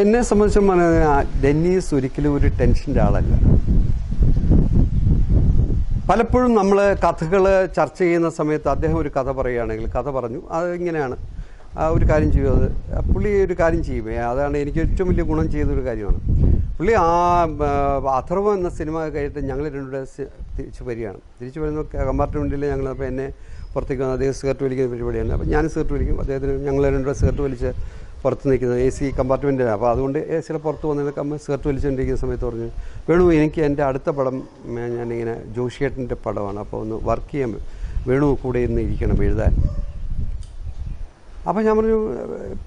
എന്നെ സംബന്ധിച്ചും പറഞ്ഞാൽ ഡെന്നീസ് ഒരിക്കലും ഒരു ടെൻഷന്റെ ആളല്ല. പലപ്പോഴും നമ്മൾ കഥകൾ ചർച്ച ചെയ്യുന്ന സമയത്ത് അദ്ദേഹം ഒരു കഥ പറയുകയാണെങ്കിൽ കഥ പറഞ്ഞു. അത് ഇങ്ങനെയാണ്. ഒരു കാര്യം ചെയ്യും. അത് പുള്ളി ഒരു കാര്യം ചെയ്യും അതാണ് എനിക്ക് ഏറ്റവും വലിയ ഗുണം ചെയ്തൊരു കാര്യമാണ്. പുള്ളി ആ അഥർവ എന്ന സിനിമ കഴിഞ്ഞിട്ട് ഞങ്ങൾ രണ്ടുപേരെ തിരിച്ചു വരികയാണ്. തിരിച്ചു വരുന്ന കമ്പാർട്ട്മെന്റിൽ ഞങ്ങൾ അപ്പോൾ എന്നെ പുറത്തേക്ക് വന്ന് അദ്ദേഹം സിഗരറ്റ് വലിക്കുന്ന പരിപാടിയാണ്. അപ്പോൾ ഞാൻ സിഗരറ്റ് വലിക്കും. അദ്ദേഹത്തിന് ഞങ്ങൾ രണ്ടുപേരെ സിഗരറ്റ് വലിച്ച് പുറത്ത് നിൽക്കുന്നത് എ സി കമ്പാർട്ട്മെന്റിലാണ് അപ്പോൾ അതുകൊണ്ട് എ സിയുടെ പുറത്ത് വന്നതൊക്കെ കമ്മ സ്കർട്ട് വലിച്ചുകൊണ്ടിരിക്കുന്ന സമയത്ത് പറഞ്ഞു വേണു എനിക്ക് എന്റെ അടുത്ത പടം ഞാനിങ്ങനെ ജോഷിയേട്ടന്റെ പടമാണ്. അപ്പോൾ ഒന്ന് വർക്ക് ചെയ്യാൻ വേണു കൂടെ ഇന്ന് ഇരിക്കണം എഴുതാൻ. അപ്പോൾ ഞാൻ പറഞ്ഞു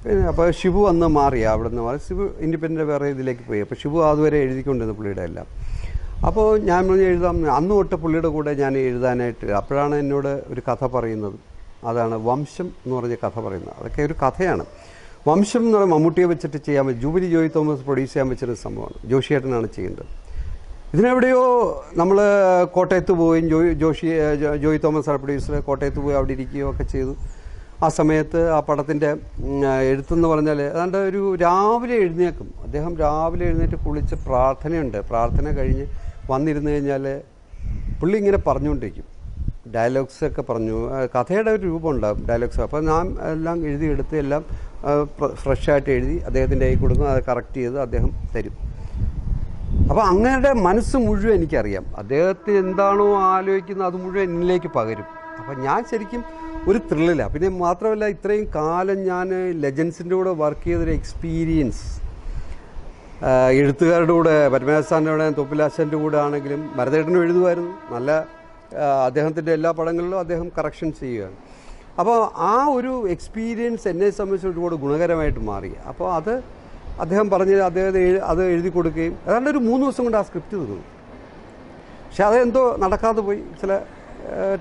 പിന്നെ അപ്പോൾ ഷിബു അന്ന് മാറി അവിടെ നിന്ന് മാറി. ഷിബു ഇൻഡിപെൻഡന്റ് വേറെ ഇതിലേക്ക് പോയി. അപ്പോൾ ഷിബു അതുവരെ എഴുതിക്കൊണ്ടിരുന്ന പുള്ളിയുടെ എല്ലാം. അപ്പോൾ ഞാൻ പറഞ്ഞു എഴുതാം. അന്ന് തൊട്ട് പുള്ളിയുടെ കൂടെ ഞാൻ എഴുതാനായിട്ട് അപ്പോഴാണ് എന്നോട് ഒരു കഥ പറയുന്നത്. അതാണ് വംശം എന്ന് പറഞ്ഞ കഥ പറയുന്നത്. അതൊക്കെ ഒരു കഥയാണ്. വംശം എന്ന് പറയുന്നത് മമ്മൂട്ടിയെ വെച്ചിട്ട് ചെയ്യാൻ പറ്റും. ജൂബിലി ജോയ് തോമസ് പ്രൊഡ്യൂസ് ചെയ്യാൻ വെച്ചൊരു സംഭവമാണ്. ജോഷിയേട്ടനാണ് ചെയ്യേണ്ടത്. ഇതിനെവിടെയോ നമ്മൾ കോട്ടയത്ത് പോയി ജോയി ജോഷി ജോയി തോമസ് പ്രൊഡ്യൂസർ കോട്ടയത്ത് പോയി അവിടെ ഇരിക്കുകയോ ഒക്കെ ചെയ്തു. ആ സമയത്ത് ആ പടത്തിന്റെ എഴുത്തെന്ന് പറഞ്ഞാൽ ഏതാണ്ട് ഒരു രാവിലെ എഴുന്നേക്കും അദ്ദേഹം രാവിലെ എഴുന്നേറ്റ് കുളിച്ച് പ്രാർത്ഥനയുണ്ട്. പ്രാർത്ഥന കഴിഞ്ഞ് വന്നിരുന്നു കഴിഞ്ഞാൽ പുള്ളി ഇങ്ങനെ പറഞ്ഞുകൊണ്ടിരിക്കും. ഡയലോഗ്സൊക്കെ പറഞ്ഞു. കഥയുടെ ഒരു രൂപം ഉണ്ടാകും ഡയലോഗ്സ്. അപ്പോൾ ഞാൻ എല്ലാം എഴുതി എടുത്ത് എല്ലാം ഫ്രഷായിട്ട് എഴുതി അദ്ദേഹത്തിന്റെ കൈ കൊടുക്കും അത് കറക്റ്റ് ചെയ്ത് അദ്ദേഹം തരും. അപ്പോൾ അങ്ങയുടെ മനസ്സ് മുഴുവൻ എനിക്കറിയാം. അദ്ദേഹത്തിന് എന്താണോ ആലോചിക്കുന്നത് അത് മുഴുവൻ എന്നിലേക്ക് പകരും. അപ്പോൾ ഞാൻ ശരിക്കും ഒരു ത്രില്ലിലാണ് പിന്നെ മാത്രമല്ല ഇത്രയും കാലം ഞാൻ ലെജൻസിന്റെ കൂടെ വർക്ക് ചെയ്തൊരു എക്സ്പീരിയൻസ് എഴുത്തുകാരുടെ കൂടെ പരമേശ്വരന്റെ കൂടെ തൊപ്പിലാശന്റെ കൂടെ ആണെങ്കിലും ഭരതേട്ടനും എഴുതുമായിരുന്നു. നല്ല അദ്ദേഹത്തിന്റെ എല്ലാ പടങ്ങളിലും അദ്ദേഹം കറക്ഷൻ ചെയ്യുകയാണ്. അപ്പോൾ ആ ഒരു എക്സ്പീരിയൻസ് എന്നെ സംബന്ധിച്ച് ഒരുപാട് ഗുണകരമായിട്ട് മാറി. അപ്പോൾ അത് അദ്ദേഹം പറഞ്ഞ് അദ്ദേഹം അത് എഴുതി കൊടുക്കുകയും ഏതാണ്ട് ഒരു മൂന്ന് ദിവസം കൊണ്ട് ആ സ്ക്രിപ്റ്റ് തീർന്നു. പക്ഷെ അതെന്തോ നടക്കാതെ പോയി. ചില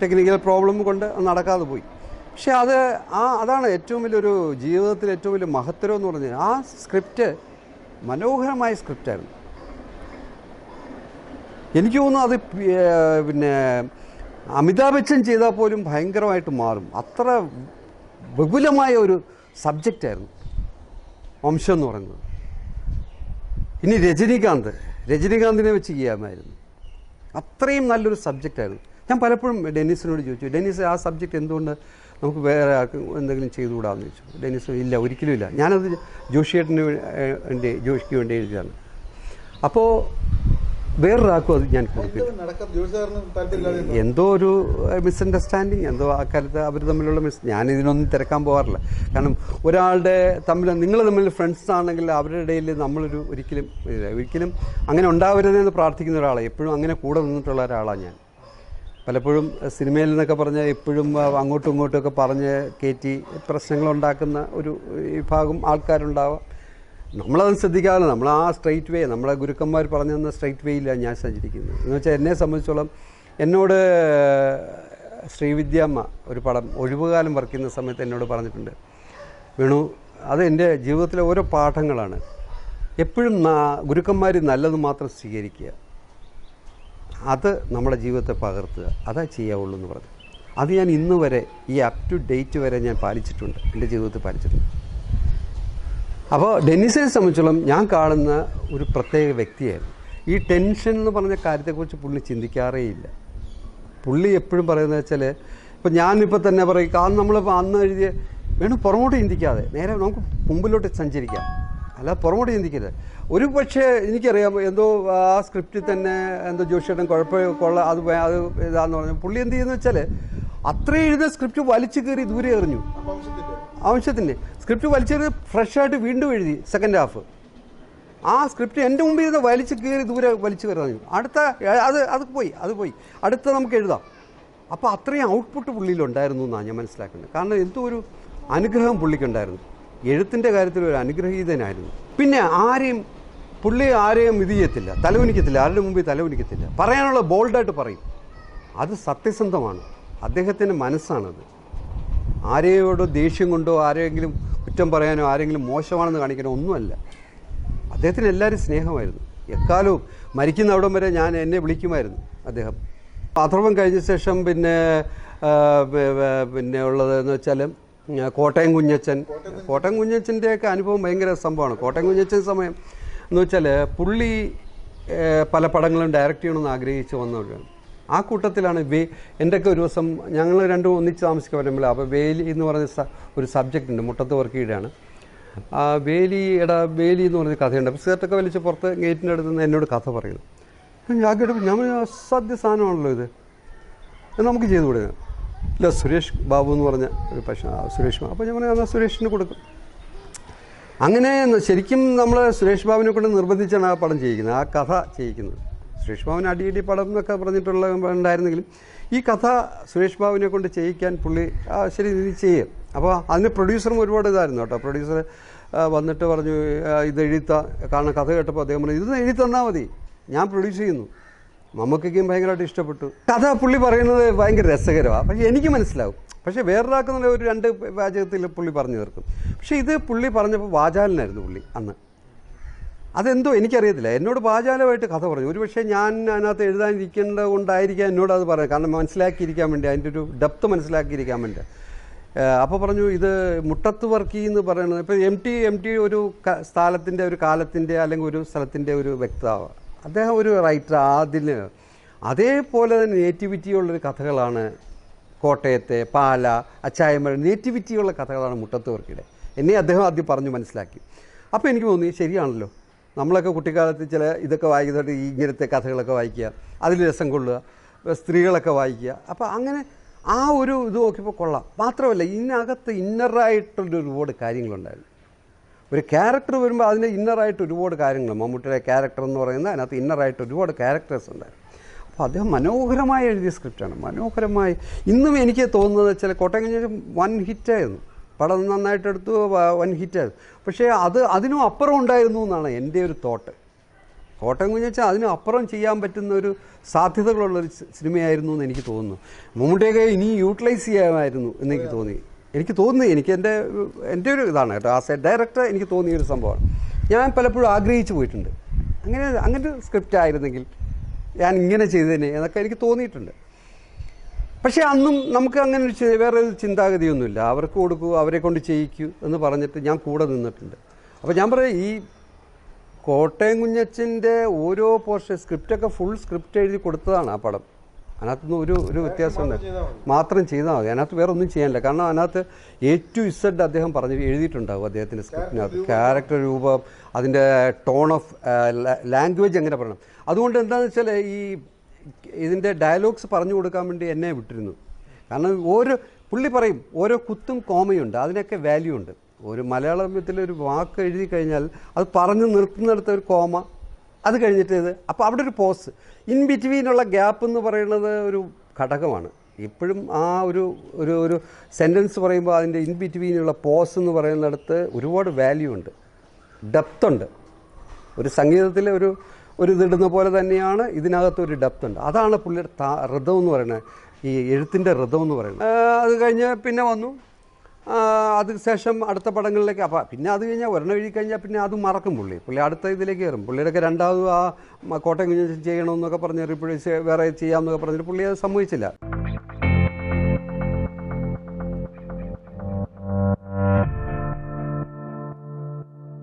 ടെക്നിക്കൽ പ്രോബ്ലം കൊണ്ട് അത് നടക്കാതെ പോയി. പക്ഷെ അത് ആ അതാണ് ഏറ്റവും വലിയൊരു ജീവിതത്തിൽ ഏറ്റവും വലിയ മഹത്തരം എന്ന് പറഞ്ഞാൽ ആ സ്ക്രിപ്റ്റ് മനോഹരമായ സ്ക്രിപ്റ്റായിരുന്നു എനിക്ക് തോന്നുന്നു അത് പിന്നെ അമിതാഭ് ബച്ചൻ ചെയ്താൽ പോലും ഭയങ്കരമായിട്ട് മാറും. അത്ര വിപുലമായ ഒരു സബ്ജക്റ്റായിരുന്നു വംശം എന്ന് പറയുന്നത്. ഇനി രജനീകാന്ത്. രജനീകാന്തിനെ വെച്ച് ചെയ്യാമായിരുന്നു അത്രയും നല്ലൊരു സബ്ജക്റ്റായിരുന്നു ഞാൻ പലപ്പോഴും ഡെന്നിസിനോട് ചോദിച്ചു ഡെന്നിസ് ആ സബ്ജക്റ്റ് എന്തുകൊണ്ട് നമുക്ക് വേറെ ആർക്കും എന്തെങ്കിലും ചെയ്തുകൂടാന്ന് ചോദിച്ചു? ഡെന്നീസ് ഇല്ല ഒരിക്കലും ഇല്ല. ഞാനത് ജോഷിയേട്ടന് വേണ്ടി ജോഷിക്ക് വേണ്ടി എഴുതിയതാണ്. അപ്പോൾ വേറൊരാൾക്കും അത് ഞാൻ കൊടുക്കില്ല. എന്തോ ഒരു മിസ്അണ്ടർസ്റ്റാൻഡിങ് എന്തോ അക്കാലത്ത് അവർ തമ്മിലുള്ള മിസ് ഞാൻ ഇതിനൊന്നും തിരക്കാൻ പോകാറില്ല. കാരണം ഒരാളുടെ തമ്മിൽ നിങ്ങൾ തമ്മിൽ ഫ്രണ്ട്സ് ആണെങ്കിൽ അവരുടെ ഇടയിൽ നമ്മളൊരു ഒരിക്കലും ഒരിക്കലും അങ്ങനെ ഉണ്ടാവരുതെന്ന് പ്രാർത്ഥിക്കുന്ന ഒരാളാണ് എപ്പോഴും അങ്ങനെ കൂടെ നിന്നിട്ടുള്ള ഒരാളാണ് ഞാൻ. പലപ്പോഴും സിനിമയിൽ നിന്നൊക്കെ പറഞ്ഞ് എപ്പോഴും അങ്ങോട്ടും ഇങ്ങോട്ടും ഒക്കെ പറഞ്ഞ് കയറ്റി പ്രശ്നങ്ങളുണ്ടാക്കുന്ന ഒരു വിഭാഗം ആൾക്കാരുണ്ടാവാം. നമ്മളത് ശ്രദ്ധിക്കാതെ നമ്മൾ ആ സ്ട്രൈറ്റ് വേ നമ്മളെ ഗുരുക്കന്മാർ പറഞ്ഞു തന്ന സ്ട്രൈറ്റ് വേയിലാണ് ഞാൻ സഞ്ചരിക്കുന്നത്. എന്ന് വെച്ചാൽ എന്നെ സംബന്ധിച്ചോളം എന്നോട് ശ്രീവിദ്യാമ്മ ഒരു പടം ഒഴിവുകാലം വർക്ക് ചെയ്യുന്ന സമയത്ത് എന്നോട് പറഞ്ഞിട്ടുണ്ട്. വേണു അത് എന്റെ ജീവിതത്തിലെ ഓരോ പാഠങ്ങളാണ്. എപ്പോഴും ഗുരുക്കന്മാർ നല്ലത് മാത്രം സ്വീകരിക്കുക. അത് നമ്മുടെ ജീവിതത്തെ പകർത്തുക. അതാ ചെയ്യാവുള്ളൂ എന്ന് പറഞ്ഞു. അത് ഞാൻ ഇന്ന് വരെ ഈ അപ് ടു ഡേറ്റ് വരെ ഞാൻ പാലിച്ചിട്ടുണ്ട്. എന്റെ ജീവിതത്തിൽ പാലിച്ചിട്ടുണ്ട്. അപ്പോൾ ഡെന്നിസിനെ സംബന്ധിച്ചോളം ഞാൻ കാണുന്ന ഒരു പ്രത്യേക വ്യക്തിയായിരുന്നു. ഈ ടെൻഷൻ എന്ന് പറഞ്ഞ കാര്യത്തെക്കുറിച്ച് പുള്ളി ചിന്തിക്കാറേ ഇല്ല. പുള്ളി എപ്പോഴും പറയുന്നത് വെച്ചാൽ ഇപ്പം ഞാനിപ്പോൾ തന്നെ പറയും കാരണം നമ്മളിപ്പോൾ അന്ന് എഴുതിയ വേണം പുറമോട്ട് ചിന്തിക്കാതെ നേരെ നമുക്ക് മുമ്പിലോട്ട് സഞ്ചരിക്കാം. അല്ല പുറമോട്ട് ചിന്തിക്കരുത്. ഒരു പക്ഷേ എനിക്കറിയാം എന്തോ ആ സ്ക്രിപ്റ്റിൽ തന്നെ എന്തോ ജോഷിയേട്ടൻ കുഴപ്പം കൊള്ള അത് അത് ഇതാന്ന് പറഞ്ഞു. പുള്ളി എന്ത് ചെയ്യുന്നു വെച്ചാൽ അത്രയും എഴുതുന്ന സ്ക്രിപ്റ്റ് വലിച്ചു കയറി ദൂരെ എറിഞ്ഞു. ആവശ്യത്തിന്റെ സ്ക്രിപ്റ്റ് വലിച്ചെറിഞ്ഞ് ഫ്രഷായിട്ട് വീണ്ടും എഴുതി സെക്കൻഡ് ഹാഫ് ആ സ്ക്രിപ്റ്റ് എന്റെ മുമ്പിൽ ഇരുന്ന് വലിച്ച് കയറി ദൂരെ വലിച്ചു കയറുന്നു അടുത്ത അത് അത് പോയി അത് പോയി. അടുത്ത നമുക്ക് എഴുതാം. അപ്പോൾ അത്രയും ഔട്ട്പുട്ട് പുള്ളിയിലുണ്ടായിരുന്നു എന്നാണ് ഞാൻ മനസ്സിലാക്കുന്നത്. കാരണം എന്തോ ഒരു അനുഗ്രഹം പുള്ളിക്കുണ്ടായിരുന്നു. എഴുത്തിന്റെ കാര്യത്തിൽ ഒരു അനുഗ്രഹീതനായിരുന്നു. പിന്നെ ആരെയും പുള്ളി ആരെയും ഇത് ചെയ്യത്തില്ല. തലവനിക്കത്തില്ല ആരുടെ മുമ്പിൽ തലവനിക്കത്തില്ല പറയാനുള്ള ബോൾഡായിട്ട് പറയും. അത് സത്യസന്ധമാണ്. അദ്ദേഹത്തിന്റെ മനസ്സാണത്. ആരെയോടോ ദേഷ്യം കൊണ്ടോ ആരെങ്കിലും കുറ്റം പറയാനോ ആരെങ്കിലും മോശമാണെന്ന് കാണിക്കാനോ ഒന്നുമല്ല. അദ്ദേഹത്തിന് എല്ലാവരും സ്നേഹമായിരുന്നു. എക്കാലവും മരിക്കുന്ന അവിടം വരെ ഞാൻ എന്നെ വിളിക്കുമായിരുന്നു അദ്ദേഹം. അഥർവം കഴിഞ്ഞ ശേഷം പിന്നെ പിന്നെ ഉള്ളതെന്ന് വെച്ചാൽ കോട്ടയം കുഞ്ഞച്ചൻ. കോട്ടയം കുഞ്ഞച്ചന്റെയൊക്കെ അനുഭവം ഭയങ്കര സംഭവമാണ്. കോട്ടയം കുഞ്ഞച്ചൻ സമയം എന്ന് വെച്ചാൽ പുള്ളി പല പടങ്ങളും ഡയറക്റ്റ് ചെയ്യണമെന്ന് ആഗ്രഹിച്ച് വന്നവരാണ്. ആ കൂട്ടത്തിലാണ് വേ എന്റെയൊക്കെ ഒരു ദിവസം ഞങ്ങൾ രണ്ടും ഒന്നിച്ച് താമസിക്കാൻ പറ്റുമ്പോൾ അപ്പോൾ വേലി എന്ന് പറഞ്ഞ ഒരു സബ്ജക്റ്റ് ഉണ്ട് മുട്ടത്ത് വർക്കിയുടെയാണ് ആ വേലിയുടെ വേലി എന്ന് പറഞ്ഞ കഥയുണ്ട്. അപ്പോൾ സ്കേർട്ടൊക്കെ വലിച്ച് പുറത്ത് ഗേറ്റിന്റെ അടുത്ത് നിന്ന് എന്നോട് കഥ പറയുന്നു. ഞാൻ കേട്ടപ്പോൾ ഞാൻ അസാധ്യ സാധനമാണല്ലോ ഇത്. നമുക്ക് ചെയ്തു കൊടുക്കുക ഇല്ല സുരേഷ് ബാബു എന്ന് പറഞ്ഞ ഒരു പക്ഷേ സുരേഷ് അപ്പോൾ ഞാൻ പറഞ്ഞു എന്നാൽ സുരേഷിന് കൊടുക്കും. അങ്ങനെ ശരിക്കും നമ്മൾ സുരേഷ് ബാബുവിനെ കൊണ്ട് നിർബന്ധിച്ചാണ് ആ പടം ചെയ്യിക്കുന്നത് ആ കഥ ചെയ്യിക്കുന്നത്. സുരേഷ് ബാബുവിന് അടിയടി പടം എന്നൊക്കെ പറഞ്ഞിട്ടുള്ള ഉണ്ടായിരുന്നെങ്കിലും ഈ കഥ സുരേഷ് ബാബുവിനെ കൊണ്ട് ചെയ്യിക്കാൻ പുള്ളി ശരി ഇത് ചെയ്യും. അപ്പോൾ അതിന് പ്രൊഡ്യൂസറും ഒരുപാട് ഇതായിരുന്നു കേട്ടോ. പ്രൊഡ്യൂസർ വന്നിട്ട് പറഞ്ഞു ഇത് എഴുത്ത കാരണം കഥ കേട്ടപ്പോൾ അദ്ദേഹം പറഞ്ഞു ഇത് എഴുതി തന്നാൽ മതി. ഞാൻ പ്രൊഡ്യൂസ് ചെയ്യുന്നു. മമ്മൂക്കയ്ക്കും ഭയങ്കരമായിട്ട് ഇഷ്ടപ്പെട്ടു. കഥ പുള്ളി പറയുന്നത് ഭയങ്കര രസകരമാണ് പക്ഷേ എനിക്ക് മനസ്സിലാവും. പക്ഷേ വേറൊരാൾക്കെന്നുള്ള ഒരു രണ്ട് വാചകത്തിൽ പുള്ളി പറഞ്ഞു തീർക്കും. പക്ഷേ ഇത് പുള്ളി പറഞ്ഞപ്പോൾ വാചാലനായിരുന്നു പുള്ളി അന്ന്. അതെന്തോ എനിക്കറിയത്തില്ല. എന്നോട് വാചാലമായിട്ട് കഥ പറഞ്ഞു. ഒരുപക്ഷെ ഞാൻ അതിനകത്ത് എഴുതാനിരിക്കേണ്ടത് കൊണ്ടായിരിക്കാം എന്നോട് അത് പറയാം കാരണം മനസ്സിലാക്കിയിരിക്കാൻ വേണ്ടി അതിന്റെ ഒരു ഡെപ്ത് മനസ്സിലാക്കിയിരിക്കാൻ വേണ്ടി. അപ്പോൾ പറഞ്ഞു ഇത് മുട്ടത്ത് വർക്കി എന്ന് പറയുന്നത് ഇപ്പോൾ എം ടി എം ടി ഒരു സ്ഥലത്തിന്റെ ഒരു കാലത്തിന്റെ അല്ലെങ്കിൽ ഒരു സ്ഥലത്തിന്റെ ഒരു വ്യക്താവ് അദ്ദേഹം ഒരു റൈറ്റർ അതിന് അതേപോലെ തന്നെ നേറ്റിവിറ്റിയുള്ളൊരു കഥകളാണ് കോട്ടയത്തെ പാല അച്ചായമ്മ നേറ്റിവിറ്റിയുള്ള കഥകളാണ് മുട്ടത്ത് വർക്കിയുടെ എന്നെ അദ്ദേഹം ആദ്യം പറഞ്ഞു മനസ്സിലാക്കി. അപ്പോൾ എനിക്ക് തോന്നി ശരിയാണല്ലോ. നമ്മളൊക്കെ കുട്ടിക്കാലത്ത് ചില ഇതൊക്കെ വായിക്കുന്നുണ്ട് ഈ ഇങ്ങനത്തെ കഥകളൊക്കെ വായിക്കുക അതിൽ രസം കൊള്ളുക സ്ത്രീകളൊക്കെ വായിക്കുക. അപ്പോൾ അങ്ങനെ ആ ഒരു ഇത് നോക്കിയപ്പോൾ കൊള്ളാം. മാത്രമല്ല ഇതിനകത്ത് ഇന്നറായിട്ടുള്ള ഒരുപാട് കാര്യങ്ങളുണ്ടായിരുന്നു. ഒരു ക്യാരക്ടർ വരുമ്പോൾ അതിന്റെ ഇന്നറായിട്ട് ഒരുപാട് കാര്യങ്ങൾ. മമ്മൂട്ടിയുടെ ക്യാരക്ടർ എന്ന് പറയുന്നത് അതിനകത്ത് ഇന്നറായിട്ട് ഒരുപാട് ക്യാരക്ടേഴ്സ് ഉണ്ടായിരുന്നു. അപ്പോൾ അദ്ദേഹം മനോഹരമായി എഴുതിയ സ്ക്രിപ്റ്റാണ് മനോഹരമായി. ഇന്നും എനിക്ക് തോന്നുന്നത് ചില കോട്ടയം വൺ ഹിറ്റായിരുന്നു പടം നന്നായിട്ട് എടുത്തു വ- വൺ ഹിറ്റായിരുന്നു പക്ഷേ അത് അതിനും അപ്പുറം ഉണ്ടായിരുന്നു എന്നാണ് എന്റെ ഒരു തോട്ട്. കോട്ടയം കുഞ്ഞച്ചാൽ അതിനും അപ്പുറം ചെയ്യാൻ പറ്റുന്ന ഒരു സാധ്യതകളുള്ളൊരു സിനിമയായിരുന്നു എന്ന് എനിക്ക് തോന്നുന്നു. മമ്മൂട്ടിയൊക്കെ ഇനി യൂട്ടിലൈസ് ചെയ്യാമായിരുന്നു എന്ന് എനിക്ക് തോന്നി. എനിക്ക് തോന്നി എനിക്ക് എന്റെ എന്റെ ഒരു ഇതാണ് കേട്ടോ. ആസ് എ ഡയറക്ടർ എനിക്ക് തോന്നിയ ഒരു സംഭവമാണ്. ഞാൻ പലപ്പോഴും ആഗ്രഹിച്ചു പോയിട്ടുണ്ട്. അങ്ങനെ അങ്ങനെ സ്ക്രിപ്റ്റ് ആയിരുന്നെങ്കിൽ ഞാൻ ഇങ്ങനെ ചെയ്തതിനെ എന്നൊക്കെ എനിക്ക് തോന്നിയിട്ടുണ്ട്. പക്ഷേ അന്നും നമുക്ക് അങ്ങനെ ഒരു വേറെ ഒരു ചിന്താഗതിയൊന്നുമില്ല. അവർക്ക് കൊടുക്കൂ അവരെ കൊണ്ട് ചെയ്യിക്കൂ എന്ന് പറഞ്ഞിട്ട് ഞാൻ കൂടെ നിന്നിട്ടുണ്ട്. അപ്പോൾ ഞാൻ പറയാം ഈ കോട്ടയം കുഞ്ഞച്ചന്റെ ഓരോ പോർഷൻ സ്ക്രിപ്റ്റൊക്കെ ഫുൾ സ്ക്രിപ്റ്റ് എഴുതി കൊടുത്തതാണ് ആ പടം. അതിനകത്തുനിന്ന് ഒരു ഒരു വ്യത്യാസമുണ്ട് മാത്രം ചെയ്താൽ മതി. അതിനകത്ത് വേറെ ഒന്നും ചെയ്യാനില്ല. കാരണം അതിനകത്ത് എ ടു ഇസഡ് അദ്ദേഹം പറഞ്ഞ് എഴുതിയിട്ടുണ്ടാവും അദ്ദേഹത്തിന്റെ സ്ക്രിപ്റ്റിനകത്ത്. ക്യാരക്ടർ രൂപം അതിന്റെ ടോൺ ഓഫ് ലാംഗ്വേജ് എങ്ങനെ പറയണം. അതുകൊണ്ട് എന്താണെന്ന് വെച്ചാൽ ഈ ഇതിന്റെ ഡയലോഗ്സ് പറഞ്ഞു കൊടുക്കാൻ വേണ്ടി എന്നെ വിട്ടിരുന്നു. കാരണം ഓരോ പുള്ളി പറയും ഓരോ കുത്തും കോമയുണ്ട് അതിനൊക്കെ വാല്യൂ ഉണ്ട്. ഒരു മലയാളത്തിൽ ഒരു വാക്ക് എഴുതി കഴിഞ്ഞാൽ അത് പറഞ്ഞു നിർത്തുന്നിടത്ത് ഒരു കോമ അത് കഴിഞ്ഞിട്ട് ഇത് അപ്പോൾ അവിടെ ഒരു പോസ് ഇൻ ബിറ്റ്വീനുള്ള ഗ്യാപ്പ് എന്ന് പറയുന്നത് ഒരു ഘടകമാണ്. ഇപ്പോഴും ആ ഒരു ഒരു ഒരു സെന്റൻസ് പറയുമ്പോൾ അതിന്റെ ഇൻ ബിറ്റ്വീനുള്ള പോസ് എന്ന് പറയുന്നിടത്ത് ഒരുപാട് വാല്യൂ ഉണ്ട്. ഡെപ്ത് ഉണ്ട്. ഒരു സംഗീതത്തിലെ ഒരു ഒരു ഇതിടുന്ന പോലെ തന്നെയാണ് ഇതിനകത്ത് ഒരു ഡെപ്ത് ഉണ്ട്. അതാണ് പുള്ളിയുടെ താ ഋതം എന്ന് പറയുന്നത്. ഈ എഴുത്തിന്റെ ഋതം എന്ന് പറയുന്നത്. അത് കഴിഞ്ഞ് പിന്നെ വന്നു. അതിനുശേഷം ശേഷം അടുത്ത പടങ്ങളിലേക്ക് അപ്പം പിന്നെ അത് കഴിഞ്ഞാൽ ഒരെണ്ണം എഴുതി കഴിഞ്ഞാൽ പിന്നെ അത് മറക്കും പുള്ളി. പുള്ളി അടുത്ത ഇതിലേക്ക് കയറും. പുള്ളിയുടെയൊക്കെ രണ്ടാമത് ആ കോട്ടയം കുഞ്ഞു ചെയ്യണമെന്നൊക്കെ പറഞ്ഞ് റിപ്ലേസ് വേറെ ചെയ്യാമെന്നൊക്കെ പറഞ്ഞിട്ട് പുള്ളി അത് സമ്മതിച്ചില്ല.